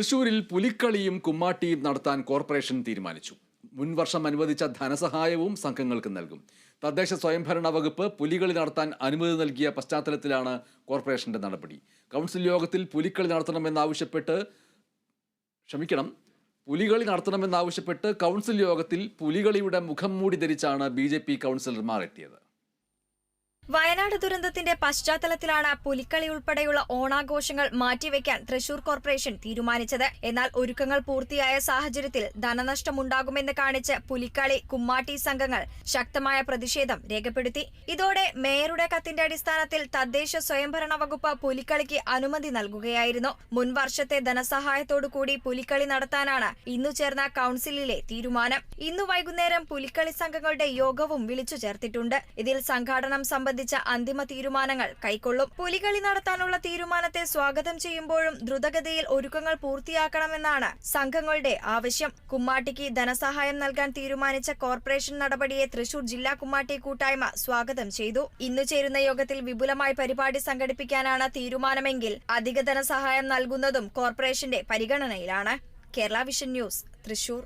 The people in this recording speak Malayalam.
തൃശൂരിൽ പുലിക്കളിയും കുമ്മാട്ടിയും നടത്താൻ കോർപ്പറേഷൻ തീരുമാനിച്ചു. മുൻവർഷം അനുവദിച്ച ധനസഹായവും സംഘങ്ങൾക്ക് നൽകും. തദ്ദേശ സ്വയംഭരണ വകുപ്പ് പുലികളി നടത്താൻ അനുമതി നൽകിയ പശ്ചാത്തലത്തിലാണ് കോർപ്പറേഷന്റെ നടപടി. കൗൺസിൽ യോഗത്തിൽ പുലിക്കളി നടത്തണമെന്നാവശ്യപ്പെട്ട് ക്ഷമിക്കണം. പുലികളി നടത്തണമെന്നാവശ്യപ്പെട്ട് കൗൺസിൽ യോഗത്തിൽ പുലികളിയുടെ മുഖം മൂടി ധരിച്ചാണ് ബി കൗൺസിലർമാർ എത്തിയത്. വയനാട് ദുരന്തത്തിന്റെ പശ്ചാത്തലത്തിലാണ് പുലിക്കളി ഉൾപ്പെടെയുള്ള ഓണാഘോഷങ്ങൾ മാറ്റിവെക്കാൻ തൃശൂർ കോർപ്പറേഷൻ തീരുമാനിച്ചത്. എന്നാൽ ഒരുക്കങ്ങൾ പൂർത്തിയായ സാഹചര്യത്തിൽ ധനനഷ്ടമുണ്ടാകുമെന്ന് കാണിച്ച് പുലിക്കളി കുമ്മാട്ടി സംഘങ്ങൾ ശക്തമായ പ്രതിഷേധം രേഖപ്പെടുത്തി. ഇതോടെ മേയറുടെ കത്തിന്റെ അടിസ്ഥാനത്തിൽ തദ്ദേശ സ്വയംഭരണ വകുപ്പ് പുലിക്കളിക്ക് അനുമതി നൽകുകയായിരുന്നു. മുൻവർഷത്തെ ധനസഹായത്തോടുകൂടി പുലിക്കളി നടത്താനാണ് ഇന്നു ചേർന്ന കൌൺസിലിലെ തീരുമാനം. ഇന്നു വൈകുന്നേരം പുലിക്കളി സംഘങ്ങളുടെ യോഗവും വിളിച്ചു ചേർത്തിട്ടുണ്ട്. ഇതിൽ സംഘാടനം സംബന്ധിച്ച അന്തിമ തീരുമാനങ്ങൾ കൈക്കൊള്ളും. പുലികളി നടത്താനുള്ള തീരുമാനത്തെ സ്വാഗതം ചെയ്യുമ്പോഴും ദ്രുതഗതിയിൽ ഒരുക്കങ്ങൾ പൂർത്തിയാക്കണമെന്നാണ് സംഘങ്ങളുടെ ആവശ്യം. കുമ്മാട്ടിക്ക് ധനസഹായം നൽകാൻ തീരുമാനിച്ച കോർപ്പറേഷൻ നടപടിയെ തൃശൂർ ജില്ലാ കുമ്മാട്ടി കൂട്ടായ്മ സ്വാഗതം ചെയ്തു. ഇന്നു ചേരുന്ന യോഗത്തിൽ വിപുലമായ പരിപാടി സംഘടിപ്പിക്കാനാണ് തീരുമാനമെങ്കിൽ അധിക ധനസഹായം നൽകുന്നതും കോർപ്പറേഷന്റെ പരിഗണനയിലാണ്. Kerala vision news Thrissur.